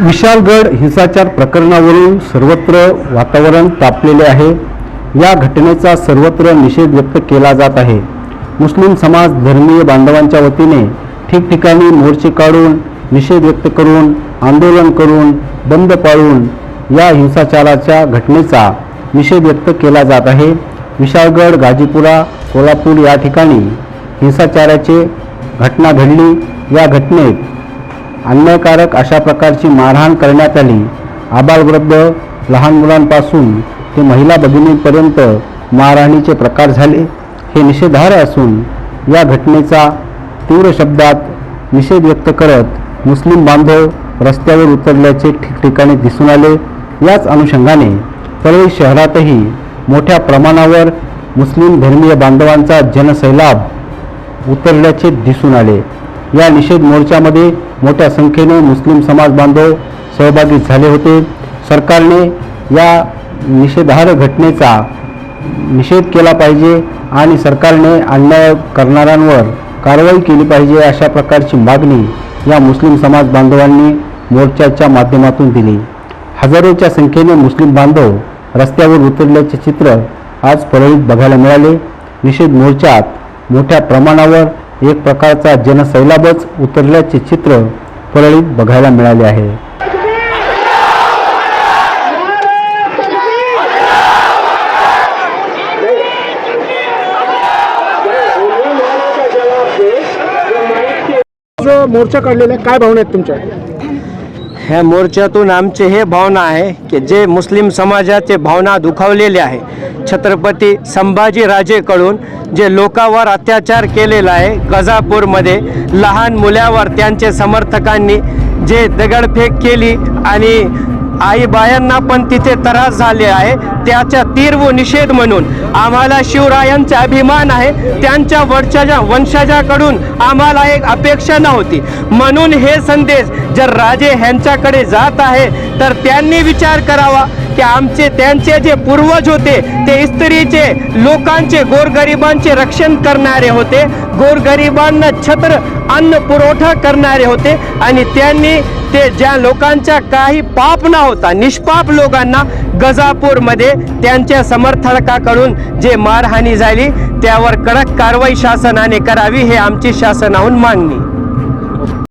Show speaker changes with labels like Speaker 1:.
Speaker 1: विशालगड हिंसाचार प्रकरणावरून सर्वत्र वातावरण तापलेले आहे. या घटनेचा सर्वत्र निषेध व्यक्त केला जात आहे. मुस्लिम समाज धर्मीय बांधवांच्या वतीने ठिकठिकाणी मोर्चे काढून निषेध व्यक्त करून आंदोलन करून बंद पाळून या हिंसाचाराच्या घटनेचा निषेध व्यक्त केला जात आहे. विशाळगड गाजीपुरा कोल्हापूर या ठिकाणी हिंसाचाराचे घटना घडली. या घटनेत अन्यायकारक अशा प्रकारची मारहाण करण्यात आली आबालवृद्ध लहान मुलांपासून ते महिला भगिनींपर्यंत मारहाणीचे प्रकार झाले. हे निषेधार्ह असून या घटनेचा तीव्र शब्दात निषेध व्यक्त करत मुस्लिम बांधव रस्त्यावर उतरल्याचे ठिकठिकाणी दिसून आले. याच अनुषंगाने परळी शहरातही मोठ्या प्रमाणावर मुस्लिम धर्मीय बांधवांचा जनसैलाब उतरल्याचे दिसून आले. या निषेध मोर्चामध्ये मोठ्या संख्येने मुस्लिम समाज बांधव सहभागी झाले होते. सरकारने या निषेधार्ह घटनेचा निषेध केला पाहिजे आणि सरकारने अन्याय करणाऱ्यांवर कारवाई केली पाहिजे अशा प्रकारची मागणी या मुस्लिम समाज बांधवांनी मोर्चाच्या माध्यमातून दिली. हजारोच्या संख्येने मुस्लिम बांधव रस्त्यावर उतरल्याचे चित्र आज परळीत बघायला मिळाले. निषेध मोर्चात मोठ्या प्रमाणावर एक प्रकारचा जनसैलाबच उतरल्याचे चित्र परळीत बघायला मिळाले आहे.
Speaker 2: मोर्चा काढलेला आहे काय भावना आहेत तुमच्या?
Speaker 3: ह्या मोर्चातून आमचे हे भावना आहे की जे मुस्लिम समाजाचे भावना दुखावलेले आहे. छत्रपती संभाजीराजेकडून जे लोकावर अत्याचार केलेला आहे गजापूरमध्ये लहान मुलावर त्यांचे समर्थकांनी जे दगडफेक केली आणि आई बायांना पण तिथे त्रास झाले आहे. त्याचा तीव्र निषेध म्हणून आम्हाला शिवरायांचा अभिमान आहे. त्यांच्या वंशजा वंशजाकडून आम्हाला एक अपेक्षा नव्हती. म्हणून हे संदेश जर राजे ह्यांच्याकडे जात आहे तर त्यांनी विचार करावा. की आमचे त्यांचे जे पूर्वज होते ते स्त्रीचे लोकांचे गोरगरिबांचे रक्षण करणारे होते. गोरगरिबांना छत्र अन्न पुरवठा करणारे होते. आणि त्यांनी ते ज्या लोकांचा काही पाप न होता निष्पाप लोकांना गजापूरमध्ये त्यांच्या समर्थकाकडून जे मारहाणी झाली त्यावर कडक कारवाई शासनाने करावी हे आमची शासनाहून मागणी.